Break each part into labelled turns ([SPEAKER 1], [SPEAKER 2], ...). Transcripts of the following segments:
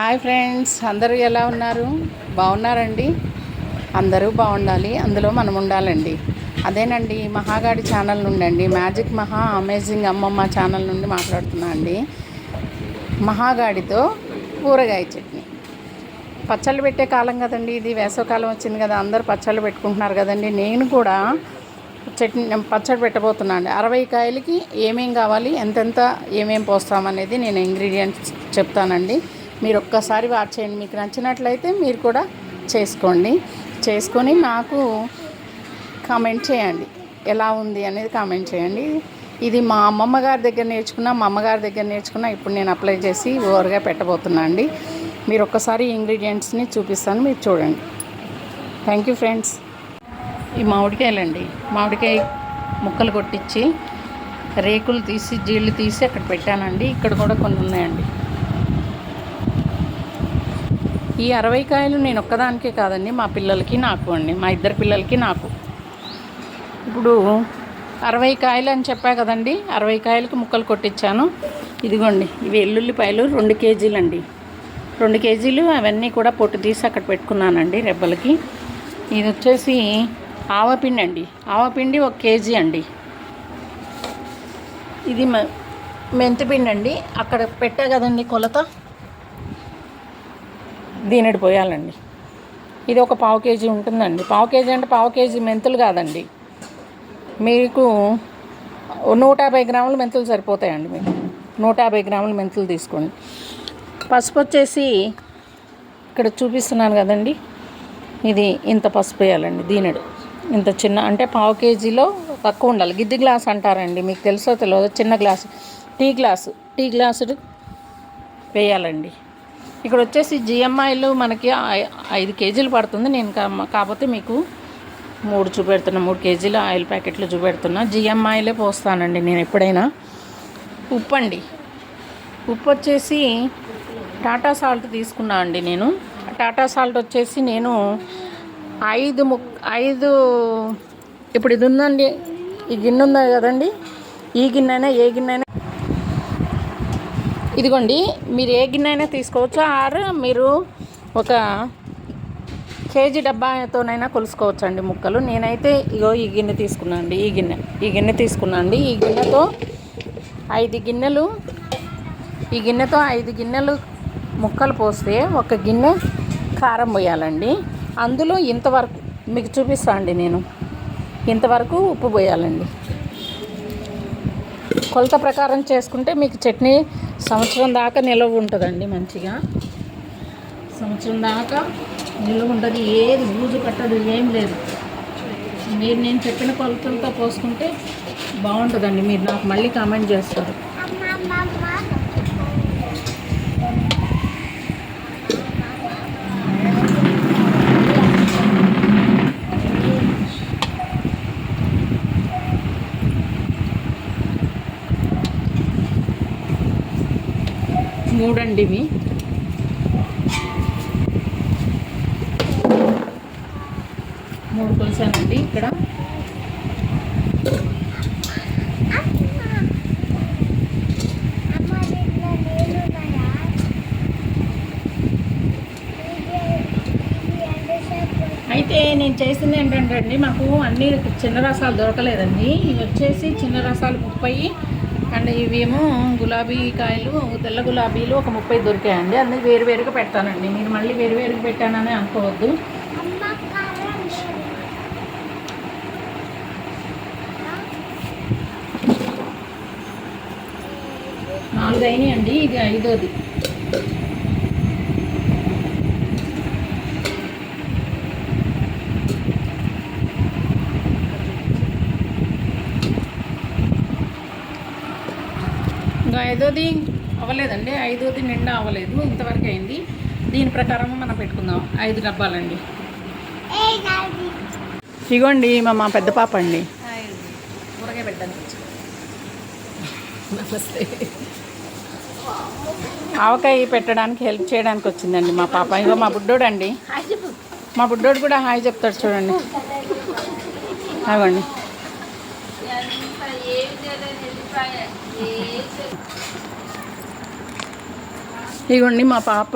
[SPEAKER 1] Hi friends అందరూ ఎలా ఉన్నారు? బాగున్నారండి? అందరూ బాగుండాలి అందులో మనం ఉండాలండి. అదేనండి మహాగాడి ఛానల్ నుండి అండి మ్యాజిక్ మహా అమేజింగ్ అమ్మమ్మ ఛానల్ నుండి మాట్లాడుతున్నా అండి. మహాగాడితో ఊరగాయ చట్నీ. పచ్చళ్ళు పెట్టే కాలం కదండి ఇది వేసవకాలం వచ్చింది కదా అందరూ పచ్చళ్ళు పెట్టుకుంటున్నారు కదండి. నేను కూడా చట్నీ పచ్చడి పెట్టబోతున్నా అండి. అరవై కాయలకి ఏమేం కావాలి ఎంతెంత ఏమేం పోస్తామనేది నేను ఇంగ్రీడియంట్స్ చెప్తానండి. మీరు ఒక్కసారి వాచ్ చేయండి. మీకు నచ్చినట్లయితే మీరు కూడా చేసుకోండి. చేసుకొని నాకు కామెంట్ చేయండి. ఎలా ఉంది అనేది కామెంట్ చేయండి. ఇది మా అమ్మమ్మ గారి దగ్గర నేర్చుకున్న మా అమ్మగారి దగ్గర నేర్చుకున్న ఇప్పుడు నేను అప్లై చేసి ఓవర్గా పెట్టబోతున్నా అండి. మీరు ఒక్కసారి ఇంగ్రీడియంట్స్ని చూపిస్తాను మీరు చూడండి. Thank you friends. ఈ మామిడికాయలండి. మామిడికాయ ముక్కలు కొట్టించి రేకులు తీసి జీళ్ళు తీసి అక్కడ పెట్టానండి. ఇక్కడ కూడా కొన్ని ఉన్నాయండి. ఈ అరవై కాయలు నేను ఒక్కదానికే కాదండి మా పిల్లలకి నాకు అండి మా ఇద్దరు పిల్లలకి నాకు. ఇప్పుడు అరవై కాయలు అని చెప్పా కదండి అరవై కాయలకి ముక్కలు కొట్టించాను ఇదిగోండి ఇవి ఎల్లుల్లిపాయలు రెండు కేజీలండి. రెండు కేజీలు అవన్నీ కూడా పొట్టు తీసి అక్కడ పెట్టుకున్నానండి రెబ్బలకి. ఇది వచ్చేసి ఆవపిండి అండి ఆవపిండి ఒక కేజీ అండి. ఇది మెంతిపిండి అండి అక్కడ పెట్టా కదండి కొలత. దీనిడి పోయాలండి. ఇది ఒక పావు కేజీ ఉంటుందండి. పావు కేజీ అంటే పావు కేజీ మెంతులు కాదండి. మీకు నూట యాభై గ్రాములు మెంతులు సరిపోతాయండి మీకు. నూట యాభై గ్రాములు మెంతులు తీసుకోండి. పసుపు వచ్చేసి ఇక్కడ చూపిస్తున్నాను కదండి. ఇది ఇంత పసుపు వేయాలండి దీనెడు. ఇంత చిన్న అంటే పావు కేజీలో తక్కువ ఉండాలి. గిద్ది గ్లాస్ అంటారండి. మీకు తెలుసో తెలియదు చిన్న glass. Tea glass. Tea glass వేయాలండి. ఇక్కడ వచ్చేసి జిఎంఐలు మనకి ఐ- ఐదు కేజీలు పడుతుంది. నేను కాకపోతే మీకు మూడు చూపెడుతున్నా. మూడు కేజీల ఆయిల్ ప్యాకెట్లు చూపెడుతున్నా. జిఎంఐలే పోస్తానండి నేను ఎప్పుడైనా. ఉప్పు అండి ఉప్పు వచ్చేసి టాటా సాల్ట్ తీసుకున్నా అండి నేను. టాటా సాల్ట్ వచ్చేసి నేను ఐదు ము ఐదు ఇప్పుడు ఇది ఉందండి. ఈ గిన్నె ఉంది కదండి? ఈ గిన్నె అయినా ఏ గిన్నె అయినా ఇదిగోండి మీరు ఏ గిన్నె అయినా తీసుకోవచ్చు. ఆర్ మీరు ఒక కేజీ డబ్బాతోనైనా కొలుసుకోవచ్చు అండి ముక్కలు. నేనైతే ఇగో ఈ గిన్నె తీసుకున్నాను అండి ఈ గిన్నె ఈ గిన్నె తీసుకున్నాను అండి ఈ గిన్నెతో ఐదు గిన్నెలు ఈ గిన్నెతో ఐదు గిన్నెలు ముక్కలు పోస్తే ఒక గిన్నె కారం పోయాలండి. అందులో ఇంతవరకు మీకు చూపిస్తా అండి నేను ఇంతవరకు ఉప్పు పోయాలండి. కొలత ప్రకారం చేసుకుంటే మీకు చట్నీ సంవత్సరం దాకా నిలవ ఉంటుందండి మంచిగా. సంవత్సరం దాకా నిల్వ ఉంటుంది ఏది బూజు కట్టదు ఏం లేదు. మీరు నేను చెప్పిన కొలతలతో పోసుకుంటే బాగుంటుందండి మీరు నాకు మళ్ళీ కామెంట్ చేస్తారు. మూడండి ఇవి. మూడు కొలిసానండి ఇక్కడ. అయితే నేను చేసింది ఏంటంటే అండి మాకు అన్ని చిన్న రసాలు దొరకలేదండి. ఇవి వచ్చేసి చిన్న రసాలు ముప్పై అండ్ ఇవేమో గులాబీ కాయలు తెల్ల గులాబీలు ఒక ముప్పై దొరికాయండి. అందుకు వేరు వేరుగా పెడతానండి. మీరు మళ్ళీ వేరు వేరుగా పెట్టానని అనుకోవద్దు. నాలుగు అయినాయి అండి ఇది ఐదోది. ఐదోది అవ్వలేదండి. ఐదోది నిండా అవ్వలేదు. ఇంతవరకు అయింది. దీని ప్రకారం మనం పెట్టుకుందాం. ఐదు డబ్బాలండి. ఇగోండి మా మా పెద్ద పాప అండి. ఊరగాయ పెట్టడానికి నమస్తే. ఆవకాయ పెట్టడానికి హెల్ప్ చేయడానికి వచ్చిందండి మా పాప. ఇగో మా బుడ్డోడు అండి మా బుడ్డోడు కూడా హాయ్ చెప్తాడు చూడండి. అవ్వండి ఇదిగోండి మా పాప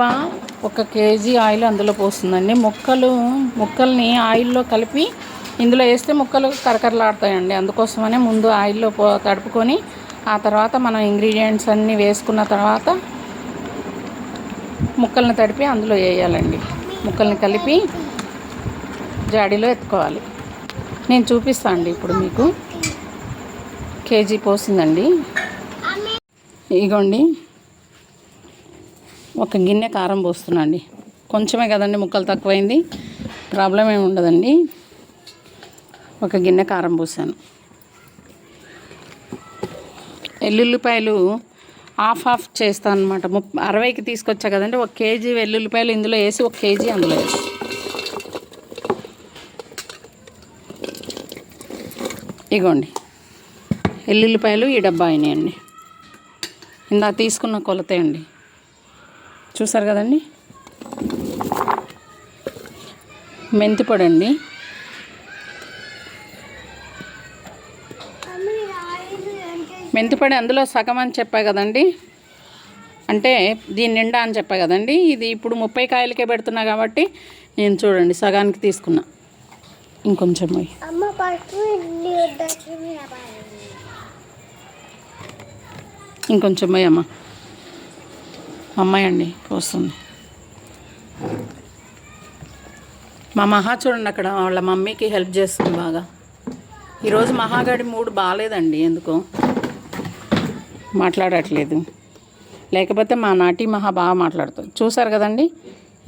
[SPEAKER 1] ఒక కేజీ ఆయిల్ అందులో పోస్తుందండి. ముక్కలు ముక్కల్ని ఆయిల్లో కలిపి ఇందులో వేస్తే ముక్కలు కరకరలాడతాయండి. అందుకోసమనే ముందు ఆయిల్లో పో తడుపుకొని ఆ తర్వాత మనం ఇంగ్రీడియంట్స్ అన్నీ వేసుకున్న తర్వాత ముక్కల్ని తడిపి అందులో వేయాలండి. ముక్కల్ని కలిపి జాడీలో ఎత్తుకోవాలి. నేను చూపిస్తాను అండి ఇప్పుడు మీకు. కేజీ పోసిందండి. ఇగోండి. ఒక గిన్నె కారం పోస్తున్నాండి. కొంచెమే కదండి ముక్కలు తక్కువైంది. ప్రాబ్లం ఏమి ఉండదండి. ఒక గిన్నె కారం పోసాను. వెల్లుల్లిపాయలు ఆఫ్ ఆఫ్ చేస్తాను అనమాట ముప్ అరవైకి తీసుకొచ్చా కదండి. ఒక కేజీ వెల్లుల్లిపాయలు ఇందులో వేసి ఒక కేజీ అందులో వేసి. ఇగోండి. వెల్లుల్లిపాయలు ఈ డబ్బా అయినాయండి. ఇందా తీసుకున్న కొలతే అండి. చూసారు కదండి? మెంతి పొడి అండి మెంతి పొడి అందులో సగం అని చెప్పా కదండి? అంటే దీని నిండా అని చెప్పా కదండి? ఇది ఇప్పుడు ముప్పై కాయలకే పెడుతున్నా కాబట్టి నేను చూడండి సగానికి తీసుకున్నా. ఇంకొంచెం పోయి. ఇంకొంచెం పోయి అమ్మ. అమ్మాయి అండి వస్తుంది. మా మహా చూడండి అక్కడ వాళ్ళ మమ్మీకి హెల్ప్ చేస్తుంది బాగా. ఈరోజు మహాగాడి మూడు బాగాలేదండి ఎందుకో మాట్లాడట్లేదు. లేకపోతే మా నాటి మహా బాగా మాట్లాడుతుంది. చూసారు కదండి?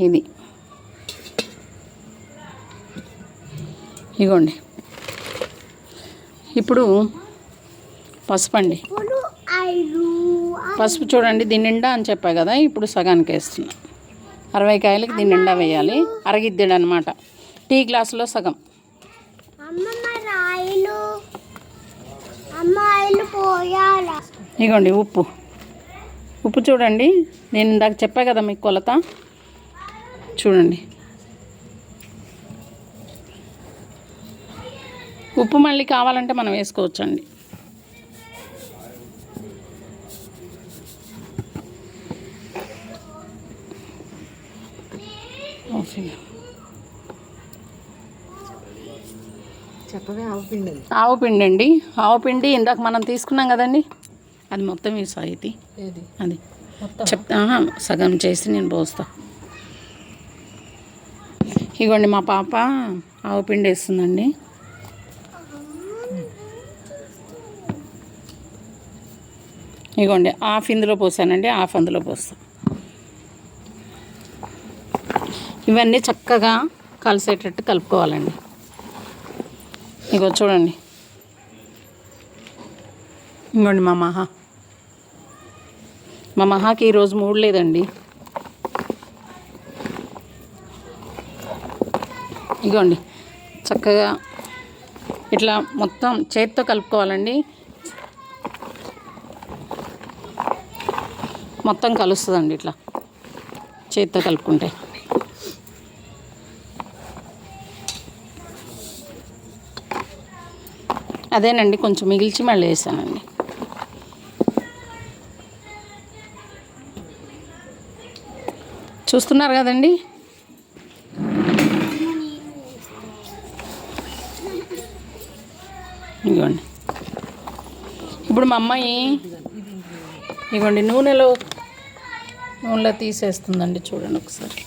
[SPEAKER 1] ఇది. ఇగోండి. ఇప్పుడు పసుపు అండి పసుపు చూడండి దీని నిండా అని చెప్పా కదా ఇప్పుడు సగానికి వేస్తున్నా. అరవై కాయలకి దీని నిండా వేయాలి. అరగిద్దెడు అనమాట టీ గ్లాసులో సగం. ఇగోండి ఉప్పు. ఉప్పు చూడండి నేను ఇందాక చెప్పా కదా మీకు కొలత. చూడండి. ఉప్పు మళ్ళీ కావాలంటే మనం వేసుకోవచ్చండి.
[SPEAKER 2] చెప్పవే ఆవు పిండి
[SPEAKER 1] ఆవు పిండి అండి ఆవు పిండి ఇందాక మనం తీసుకున్నాం కదండి. అది మొత్తం ఈ సాయితీ. అది. చెప్తా సగం చేసి నేను పోస్తా. ఇగోండి మా పాప ఆవు పిండి వేస్తుందండి. ఇగోండి హాఫ్ ఇందులో పోసానండి హాఫ్ అందులో పోస్తా. ఇవన్నీ చక్కగా కలిసేటట్టు కలుపుకోవాలండి. ఇగో చూడండి. ఇంకోండి మా మహా. మా మహాకి ఈరోజు మూడు లేదండి. ఇగోండి. చక్కగా ఇట్లా మొత్తం చేతితో కలుపుకోవాలండి. మొత్తం కలుస్తుందండి ఇట్లా. చేతితో కలుపుకుంటే. అదేనండి కొంచెం మిగిల్చి మళ్ళీ వేసానండి. చూస్తున్నారు కదండి? ఇదిగోండి. ఇప్పుడు మా అమ్మాయి ఇదిగోండి నూనెలో నూనెలో తీసేస్తుందండి చూడండి ఒకసారి.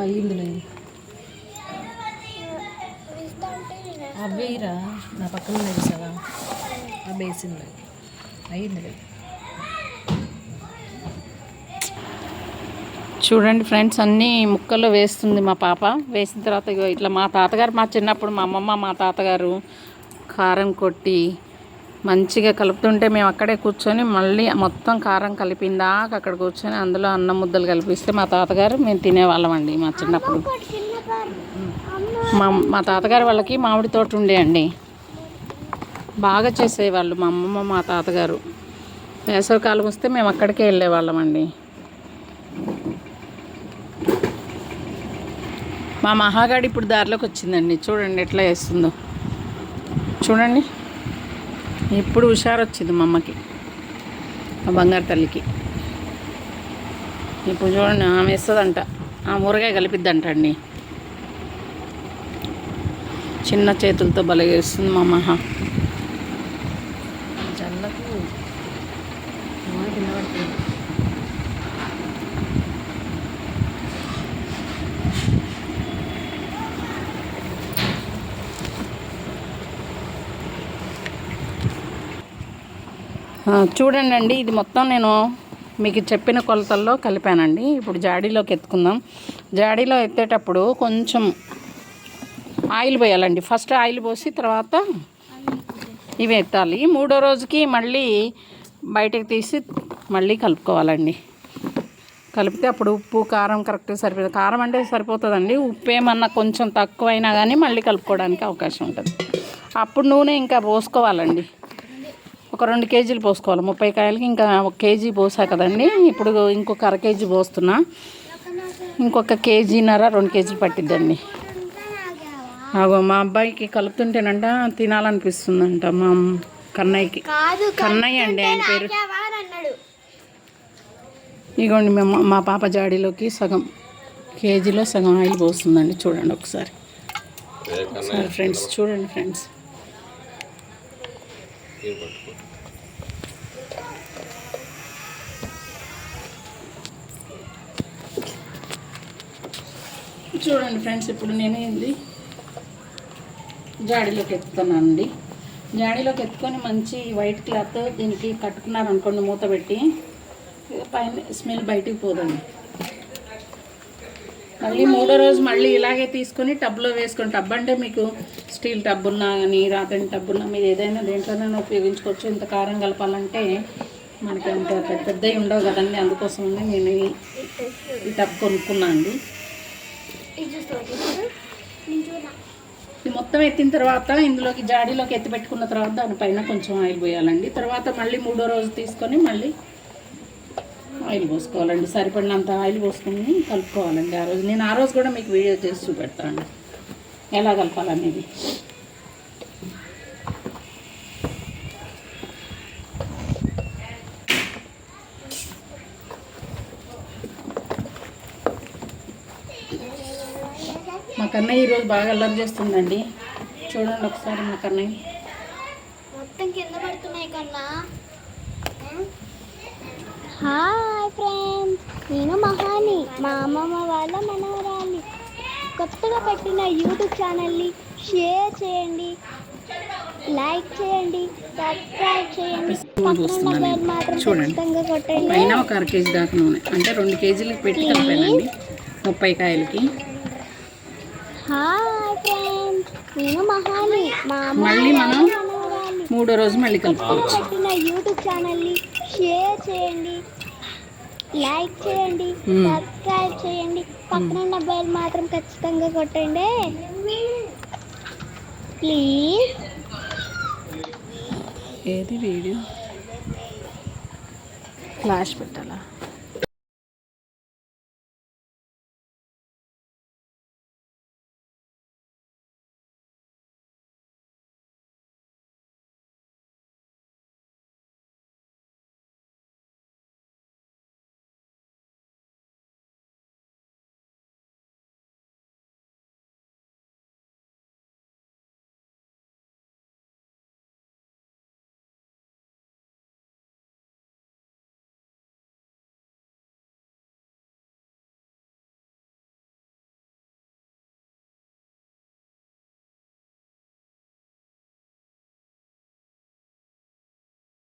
[SPEAKER 2] అయ్యిందిలే అవ్వేరా నా పక్కన కదా ఆ బేసిన్లో అయ్యిందిలే
[SPEAKER 1] చూడండి ఫ్రెండ్స్ అన్నీ ముక్కల్లో వేస్తుంది మా పాప. వేసిన తర్వాత ఇట్లా మా తాతగారు మా చిన్నప్పుడు మా అమ్మమ్మ మా తాతగారు కారం కొట్టి మంచిగా కలుపుతుంటే మేము అక్కడే కూర్చొని మళ్ళీ మొత్తం కారం కలిపిందాక అక్కడ కూర్చొని అందులో అన్నం ముద్దలు కలిపిస్తే మా తాతగారు మేము తినేవాళ్ళమండి మా చిన్నప్పుడు. మా మా తాతగారు వాళ్ళకి మామిడి తోట ఉండే అండి. బాగా చేసేవాళ్ళు మా అమ్మమ్మ మా తాతగారు. వేసవికాలం వస్తే మేము అక్కడికే వెళ్ళేవాళ్ళమండి మా మహాగాడి ఇప్పుడు దారిలోకి వచ్చిందండి. చూడండి ఎట్లా వేస్తుందో. చూడండి. ఇప్పుడు హుషారు వచ్చింది మా అమ్మకి మా బంగారు తల్లికి. ఇప్పుడు చూడండి ఆమె ఇస్తుందంట ఆ ఊరగాయ కలిపిద్దంట అండి. చిన్న చేతులతో బలగేస్తుంది మా మహా
[SPEAKER 2] జల్లకు మాట కింద పడుతుంది
[SPEAKER 1] ఆ, చూడండి అండి ఇది మొత్తం నేను మీకు చెప్పిన కొలతల్లో కలిపానండి. ఇప్పుడు జాడీలోకి ఎత్తుకుందాం. జాడీలో ఎత్తేటప్పుడు కొంచెం ఆయిల్ పోయాలండి. ఫస్ట్ ఆయిల్ పోసి తర్వాత ఇవి ఎత్తాలి. మూడో రోజుకి మళ్ళీ బయటకు తీసి మళ్ళీ కలుపుకోవాలండి. కలిపితే అప్పుడు ఉప్పు కారం కరెక్ట్గా సరిపోతుంది. కారం అంటే సరిపోతుందండి. ఉప్పు ఏమన్నా కొంచెం తక్కువైనా కానీ మళ్ళీ కలుపుకోవడానికి అవకాశం ఉంటుంది. అప్పుడు నూనె ఇంకా పోసుకోవాలండి. ఒక రెండు కేజీలు పోసుకోవాలి. ముప్పై కాయలకి ఇంకా ఒక కేజీ పోసా కదండి. ఇప్పుడు ఇంకొక అర కేజీ పోస్తున్నా. ఇంకొక కేజీన్నర రెండు కేజీలు పట్టిద్దండి. అగో మా అబ్బాయికి కలుపుతుంటేనంట తినాలనిపిస్తుందంట మా కన్నయ్యకి.
[SPEAKER 3] కాదు
[SPEAKER 1] కన్నయ్య అండి ఆయన పేరు. ఇగోండి మేము మా పాప జాడీలోకి సగం కేజీలో సగం ఆయిల్ పోస్తుందండి. చూడండి ఒకసారి. ఒకసారి ఫ్రెండ్స్ చూడండి ఫ్రెండ్స్. చూడండి ఫ్రెండ్స్ ఇప్పుడు నేను ఇది జాడీలోకి ఎత్తుతున్నానండి. జాడీలోకి ఎత్తుకొని మంచి వైట్ క్లాత్ దీనికి కట్టుకున్నారనుకోండి మూత పెట్టి పైన స్మెల్ బయటికి పోదండి. మళ్ళీ మూడో రోజు మళ్ళీ ఇలాగే తీసుకొని టబ్లో వేసుకొని టబ్ అంటే మీకు స్టీల్ టబ్ ఉన్నా కానీ రాతని టబ్ ఉన్నా మీరు ఏదైనా దేంట్లోనైనా ఉపయోగించుకోవచ్చు. ఇంత కారం కలపాలంటే మనకి అంత పెద్ద పెద్దవి ఉండవు కదండి. అందుకోసం నేను ఈ- టబ్ కొనుక్కున్నా అండి. మొత్తం ఎత్తిన తర్వాత ఇందులోకి జాడీలోకి ఎత్తి పెట్టుకున్న తర్వాత దానిపైన కొంచెం ఆయిల్ పోయాలండి. తర్వాత మళ్ళీ మూడో రోజు తీసుకొని మళ్ళీ ఆయిల్ పోసుకోవాలండి. సరిపడినంత ఆయిల్ పోసుకొని కలుపుకోవాలండి ఆ రోజు. నేను ఆ రోజు కూడా మీకు వీడియో చేసి చూపెడతాను. ఎలా కలపాలనేది. మా కన్నయ్య ఈరోజు బాగా అల్లరి చేస్తుందండి. చూడండి ఒకసారి మా కన్నయ్య.
[SPEAKER 3] మొత్తం కింద పడుతున్నాయి కన్నా. ఫ్రెండ్స్ నేను మహాని మా అమ్మమ్మ వాళ్ళ మనవరాలి కొత్తగా పెట్టిన యూట్యూబ్ ఛానల్ని షేర్ చేయండి లైక్ చేయండి సబ్స్క్రైబ్ చేయండి.
[SPEAKER 1] చూడండి. పైన ఒక అర కేజీ దాకా నూనె. అంటే రెండు కేజీలకు పెట్టి కలిపానండి. ముప్పై కాయలకి.
[SPEAKER 3] హాయ్ ఫ్రెండ్స్ నేను మహాని మా
[SPEAKER 1] మళ్ళీ మనం మూడో రోజు మళ్ళీ కలుపుకోవచ్చు.
[SPEAKER 3] పెట్టిన యూట్యూబ్ ఛానల్ని షేర్ చేయండి లైక్ చేయండి. సబ్స్క్రైబ్ చేయండి. పక్కన ఉన్న బెల్ మాత్రం ఖచ్చితంగా కొట్టండి. ప్లీజ్
[SPEAKER 1] ఏది వీడియో ఫ్లాష్ పెట్టాలా?